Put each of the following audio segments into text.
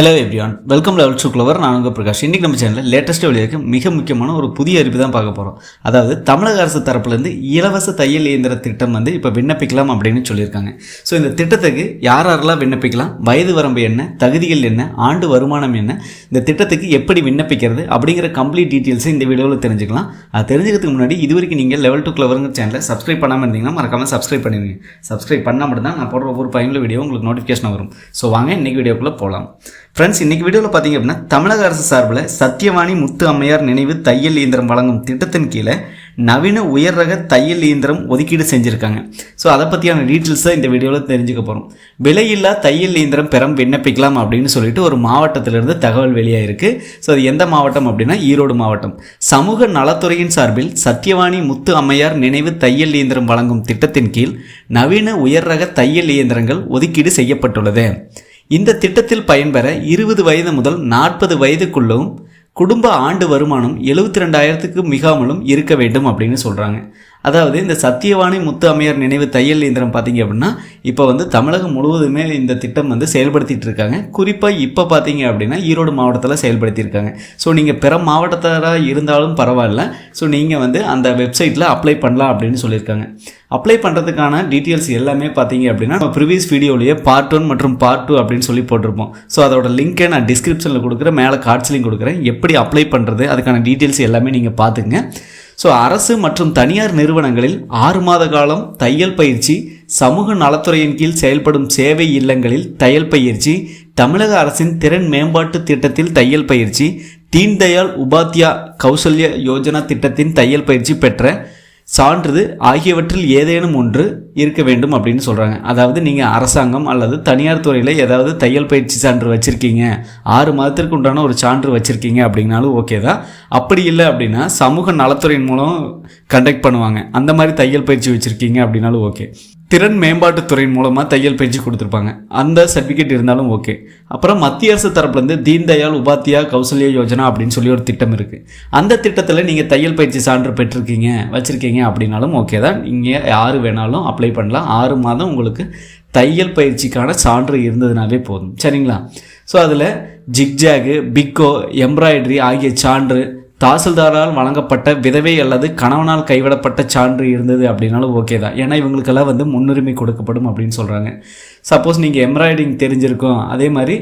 Hello everyone welcome level to clever நான் உங்கள் பிரகாஷ். இன்றைக்கி நம்ம சேனலில் லேட்டஸ்ட்டாக வெளியாக மிக முக்கியமான ஒரு புதிய அறிவு தான் பார்க்க போகிறோம் அதாவது தமிழக அரசு தரப்புலேருந்து இலவச தையல் இயந்திர திட்டம் வந்து இப்போ விண்ணப்பிக்கலாம் அப்படின்னு சொல்லியிருக்காங்க. ஸோ இந்த திட்டத்துக்கு யார் யாரெல்லாம் விண்ணப்பிக்கலாம்? வயது வரம்பு என்ன? தகுதிகள் என்ன? ஆண்டு வருமானம் என்ன? இந்த திட்டத்துக்கு எப்படி விண்ணப்பிக்கிறது? அப்படிங்கிற கம்ப்ளீட் டீட்டெயில்ஸை இந்த வீடியோவில் தெரிஞ்சுக்கலாம். அது தெரிஞ்சுக்கிறதுக்கு முன்னாடி இது வரைக்கும் நீங்கள் லெவல் டூ கிளவருங்கிற சேனலை சப்ஸ்கிரைப் பண்ணாமல் இருந்தீங்கன்னா மறக்காமல் சப்ஸ்கிரைப் பண்ணுவீங்க சப்ஸ்கிரைப் பண்ணால் மட்டும் தான் நான் போடுற ஒவ்வொரு பயனுள்ள வீடியோ உங்களுக்கு நோட்டிஃபிகேஷன் வரும். ஸோ வாங்க இன்னைக்கு வீடியோக்குள்ளே போகலாம் ஃப்ரெண்ட்ஸ் இன்னைக்கு வீடியோவில் பார்த்தீங்க அப்படின்னா தமிழக அரசு சார்பில் சத்தியவாணி முத்து அம்மையார் நினைவு தையல் இயந்திரம் வழங்கும் திட்டத்தின் கீழே நவீன உயர் ரக தையல் இயந்திரம் ஒதுக்கீடு செஞ்சுருக்காங்க. ஸோ அதை பற்றியான டீட்டெயில்ஸை இந்த வீடியோவில் தெரிஞ்சுக்க போகிறோம் விலையில்லா தையல் இயந்திரம் பெறம் விண்ணப்பிக்கலாம் அப்படின்னு சொல்லிட்டு ஒரு மாவட்டத்திலிருந்து தகவல் வெளியாகிருக்கு ஸோ அது எந்த மாவட்டம் அப்படின்னா ஈரோடு மாவட்டம். சமூக நலத்துறையின் சார்பில் சத்தியவாணி முத்து அம்மையார் நினைவு தையல் இயந்திரம் வழங்கும் திட்டத்தின் கீழ் நவீன உயர் ரக தையல் இயந்திரங்கள் ஒதுக்கீடு செய்யப்பட்டுள்ளது. இந்த திட்டத்தில் பயன்பெற இருபது வயது முதல் நாற்பது வயதுக்குள்ளும் குடும்ப ஆண்டு வருமானம் எழுபத்தி ரெண்டாயிரத்துக்கு மிகாமலும் இருக்க வேண்டும் அப்படின்னு சொல்கிறாங்க அதாவது இந்த சத்தியவாணி முத்து அம்மையார் நினைவு தையல் இயந்திரம் பார்த்தீங்க அப்படின்னா இப்போ வந்து தமிழகம் முழுவதுமே இந்த திட்டம் வந்து செயல்படுத்திட்டு இருக்காங்க. குறிப்பாக இப்போ பார்த்தீங்க அப்படின்னா ஈரோடு மாவட்டத்தில் செயல்படுத்தியிருக்காங்க ஸோ நீங்கள் பிற மாவட்டத்தராக இருந்தாலும் பரவாயில்ல. ஸோ நீங்கள் வந்து அந்த வெப்சைட்டில் அப்ளை பண்ணலாம் அப்படின்னு சொல்லியிருக்காங்க. அப்ளை பண்ணுறதுக்கான டீட்டெயில்ஸ் எல்லாமே பார்த்தீங்க அப்படின்னா நம்ம ப்ரீவியஸ் வீடியோலேயே பார்ட் ஒன் மற்றும் பார்ட் டூ அப்படின்னு சொல்லி போட்டிருப்போம். ஸோ அதோட லிங்க்கை நான் டிஸ்கிரிப்ஷனில் கொடுக்குறேன் மேலே கார்ட்ஸ்லையும் கொடுக்குறேன். எப்படி அப்ளை பண்ணுறது அதுக்கான டீட்டெயில்ஸ் எல்லாமே நீங்கள் பார்த்துங்க ஸோ அரசு மற்றும் தனியார் நிறுவனங்களில் ஆறு மாத காலம் தையல் பயிற்சி சமூக நலத்துறையின் கீழ் செயல்படும் சேவை இல்லங்களில் தையல் பயிற்சி தமிழக அரசின் திறன் மேம்பாட்டு திட்டத்தில் தையல் பயிற்சி தீன்தயாள் உபாத்யா கௌசல்ய யோஜனா திட்டத்தின் தையல் பயிற்சி பெற்ற சான்றிது ஆகியவற்றில் ஏதேனும் ஒன்று இருக்க வேண்டும் அப்படின்னு சொல்கிறாங்க அதாவது நீங்கள் அரசாங்கம் அல்லது தனியார் துறையில் ஏதாவது தையல் பயிற்சி சான்று வச்சுருக்கீங்க. ஆறு மாதத்திற்கு உண்டான ஒரு சான்று வச்சுருக்கீங்க அப்படின்னாலும் ஓகே தான். அப்படி இல்லை அப்படின்னா சமூக நலத்துறையின் மூலம் கண்டக்ட் பண்ணுவாங்க. அந்த மாதிரி தையல் பயிற்சி வச்சுருக்கீங்க அப்படின்னாலும் ஓகே திறன் மேம்பாட்டுத் துறையின் மூலமாக தையல் பயிற்சி கொடுத்துருப்பாங்க. அந்த சர்டிஃபிகேட் இருந்தாலும் ஓகே அப்புறம் மத்திய அரசு தரப்புலேருந்து தீன்தயாள் உபாத்யா கௌசல்ய யோஜனா அப்படின்னு சொல்லி ஒரு திட்டம் இருக்குது அந்த திட்டத்தில் நீங்கள் தையல் பயிற்சி சான்று பெற்றிருக்கீங்க வச்சுருக்கீங்க அப்படின்னாலும் ஓகே தான். நீங்கள் யார் வேணாலும் அப்ளை பண்ணலாம். ஆறு மாதம் உங்களுக்கு தையல் பயிற்சிக்கான சான்று இருந்ததுனாவே போதும். சரிங்களா? ஸோ அதில் ஜிக்ஜாகு பிக்கோ எம்ப்ராய்டரி ஆகிய சான்று தாசில்தாரால் வழங்கப்பட்ட விதவை அல்லது கணவனால் கைவிடப்பட்ட சான்று இருந்தது அப்படின்னாலும் ஓகே தான். ஏன்னா இவங்களுக்கெல்லாம் வந்து முன்னுரிமை கொடுக்கப்படும் அப்படின்னு சொல்கிறாங்க சப்போஸ் நீங்கள் எம்ப்ராய்டிங் தெரிஞ்சிருக்கும். அதே மாதிரி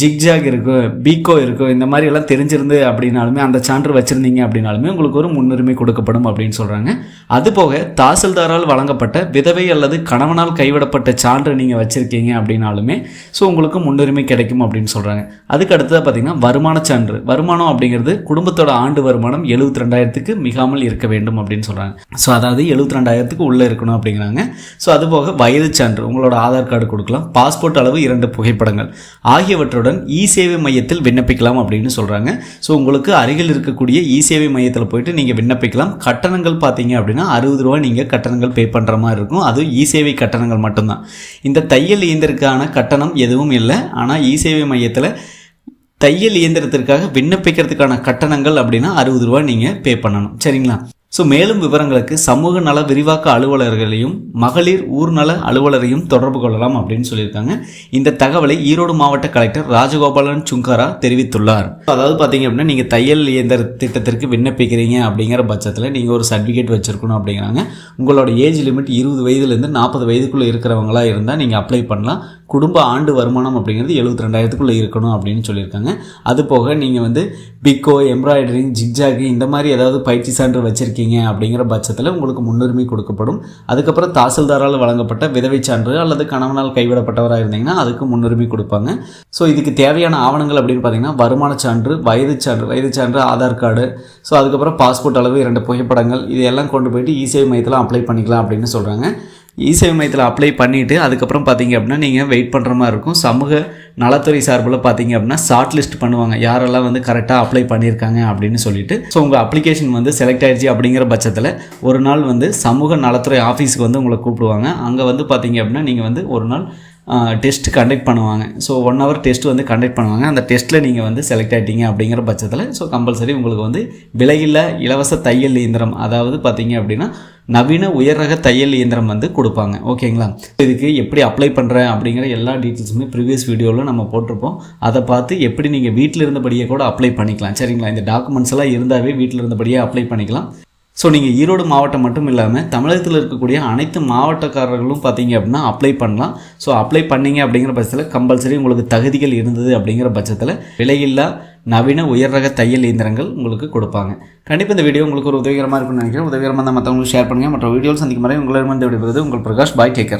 ஜிக்ஜாக் இருக்கும் பீக்கோ இருக்கும் இந்த மாதிரி எல்லாம் தெரிஞ்சிருந்து அப்படின்னாலுமே அந்த சான்று வச்சுருந்தீங்க அப்படின்னாலுமே உங்களுக்கு ஒரு முன்னுரிமை கொடுக்கப்படும் அப்படின்னு சொல்கிறாங்க அதுபோக தாசில்தாரால் வழங்கப்பட்ட விதவை அல்லது கணவனால் கைவிடப்பட்ட சான்று நீங்கள் வச்சுருக்கீங்க அப்படின்னாலுமே ஸோ உங்களுக்கு முன்னுரிமை கிடைக்கும் அப்படின்னு சொல்கிறாங்க அதுக்கு அடுத்ததாக பார்த்தீங்கன்னா வருமான சான்று. வருமானம் அப்படிங்கிறது குடும்பத்தோட ஆண்டு வருமானம் எழுபத்தி ரெண்டாயிரத்துக்கு மிகாமல் இருக்க வேண்டும் அப்படின்னு சொல்கிறாங்க ஸோ அதாவது எழுபத்தி ரெண்டாயிரத்துக்கு உள்ளே இருக்கணும் அப்படிங்கிறாங்க. ஸோ அதுபோக வயது சான்று. உங்களோட ஆதார் கார்டு கொடுக்கலாம். பாஸ்போர்ட் அளவு இரண்டு புகைப்படங்கள். ஆகியவற்றுடன் இ சேவை மையத்தில் விண்ணப்பிக்கலாம் அப்படின்னு சொல்கிறாங்க ஸோ உங்களுக்கு அருகில் இருக்கக்கூடிய இ சேவை மையத்தில் போயிட்டு நீங்கள் விண்ணப்பிக்கலாம். கட்டணங்கள் பார்த்தீங்க அப்படின்னா அறுபது ரூபா நீங்கள் கட்டணங்கள் பே பண்ணுற மாதிரி இருக்கும். அது இ சேவை கட்டணங்கள் மட்டும்தான். இந்த தையல் இயந்திரக்கான கட்டணம் எதுவும் இல்லை. ஆனால் இ சேவை மையத்தில் தையல் இயந்திரத்திற்காக விண்ணப்பிக்கிறதுக்கான கட்டணங்கள் அப்படின்னா அறுபது ரூபா நீங்கள் பே பண்ணணும். சரிங்களா? ஸோ மேலும் விவரங்களுக்கு சமூக நல விரிவாக்க அலுவலர்களையும் மகளிர் ஊர்நல அலுவலரையும் தொடர்பு கொள்ளலாம் அப்படின்னு சொல்லியிருக்காங்க. இந்த தகவலை ஈரோடு மாவட்ட கலெக்டர் ராஜகோபாலன் சுங்காரா தெரிவித்துள்ளார். அதாவது பார்த்தீங்க அப்படின்னா நீங்கள் தையல் இயந்திர திட்டத்திற்கு விண்ணப்பிக்கிறீங்க அப்படிங்கிற பட்சத்தில் நீங்கள் ஒரு சர்டிஃபிகேட் வச்சுருக்கணும் அப்படிங்கிறாங்க. உங்களோட ஏஜ் லிமிட் இருபது வயதுலேருந்து நாற்பது வயதுக்குள்ளே இருக்கிறவங்களா இருந்தால் நீங்கள் அப்ளை பண்ணலாம். குடும்ப ஆண்டு வருமானம் அப்படிங்கிறது எழுபத்தி ரெண்டாயிரத்துக்குள்ளே இருக்கணும் அப்படின்னு சொல்லியிருக்காங்க. அது போக நீங்கள் வந்து பிக்கோ எம்ப்ராய்டரிங் ஜிக்ஜாகு இந்த மாதிரி ஏதாவது பயிற்சி சான்று வச்சுருக்கீங்க. அப்படிங்கிற பட்சத்தில் உங்களுக்கு முன்னுரிமை கொடுக்கப்படும். அதுக்கப்புறம் தாசில்தாரால் வழங்கப்பட்ட விதவை சான்று அல்லது கணவனால் கைவிடப்பட்டவராக இருந்தீங்கன்னா அதுக்கு முன்னுரிமை கொடுப்பாங்க. ஸோ இதுக்கு தேவையான ஆவணங்கள் அப்படின்னு பார்த்தீங்கன்னா வருமான சான்று வயது சான்று வயது சான்று ஆதார் கார்டு ஸோ அதுக்கப்புறம் பாஸ்போர்ட் அளவு இரண்டு புகைப்படங்கள் இதையெல்லாம் கொண்டு போயிட்டு இசேவை மையத்தில் அப்ளை பண்ணிக்கலாம் அப்படின்னு சொல்கிறாங்க இசேவை மையத்தில் அப்ளை பண்ணிவிட்டு அதுக்கப்புறம் பார்த்தீங்க அப்படின்னா நீங்கள் வெயிட் பண்ணுற மாதிரி இருக்கும். சமூக நலத்துறை சார்பில் பார்த்தீங்க அப்படின்னா ஷார்ட் லிஸ்ட் பண்ணுவாங்க. யாரெல்லாம் வந்து கரெக்டாக அப்ளை பண்ணியிருக்காங்க அப்படின்னு சொல்லிட்டு. ஸோ உங்கள் அப்ளிகேஷன் வந்து செலக்ட் ஆயிடுச்சு அப்படிங்கிற பட்சத்தில் ஒரு நாள் வந்து சமூக நலத்துறை ஆஃபீஸுக்கு வந்து உங்களை கூப்பிடுவாங்க. அங்கே வந்து பார்த்தீங்க அப்படின்னா நீங்கள் வந்து ஒரு நாள் டெஸ்ட் கண்டக்ட் பண்ணுவாங்க. ஸோ ஒன் ஹவர் டெஸ்ட் வந்து கண்டக்ட் பண்ணுவாங்க. அந்த டெஸ்ட்டில் நீங்கள் வந்து செலக்ட் ஆகிட்டீங்க அப்படிங்கிற பட்சத்தில் ஸோ கம்பல்சரி உங்களுக்கு வந்து விலையில்லா இலவச தையல் இயந்திரம் அதாவது பார்த்தீங்க அப்படின்னா நவீன உயர் ரக தையல் இயந்திரம் வந்து கொடுப்பாங்க. ஓகேங்களா இதுக்கு எப்படி அப்ளை பண்ணுறேன் அப்படிங்கிற எல்லா டீட்டெயில்ஸுமே ப்ரீவியஸ் வீடியோவில் நம்ம போட்டிருப்போம். அதை பார்த்து எப்படி நீங்கள் வீட்டில் இருந்தபடியே கூட அப்ளை பண்ணிக்கலாம். சரிங்களா? இந்த டாக்குமெண்ட்ஸ் எல்லாம் இருந்தாவே வீட்டில் இருந்தபடியே அப்ளை பண்ணிக்கலாம். ஸோ நீங்கள் ஈரோடு மாவட்டம் மட்டும் இல்லாமல் தமிழகத்தில் இருக்கக்கூடிய அனைத்து மாவட்டக்காரர்களும் பார்த்தீங்க அப்படின்னா அப்ளை பண்ணலாம். ஸோ அப்ளை பண்ணீங்க அப்படிங்கிற பட்சத்தில் கம்பல்சரி உங்களுக்கு தகுதிகள் இருந்தது அப்படிங்கிற பட்சத்தில் விலையில்லா நவீன உயர் ரக தையல் இயந்திரங்கள் உங்களுக்கு கொடுப்பாங்க. கண்டிப்பாக இந்த வீடியோ உங்களுக்கு ஒரு உதவிகரமாக இருக்கும்னு நினைக்கிறேன். உதவிகரமாக தான் மற்றவங்களுக்கு ஷேர் பண்ணுங்கள் மற்ற வீடியோவில் சந்திக்கும் வரை உங்களிடமிருந்து விடுவது உங்கள் பிரகாஷ். பாய் டேக்கர்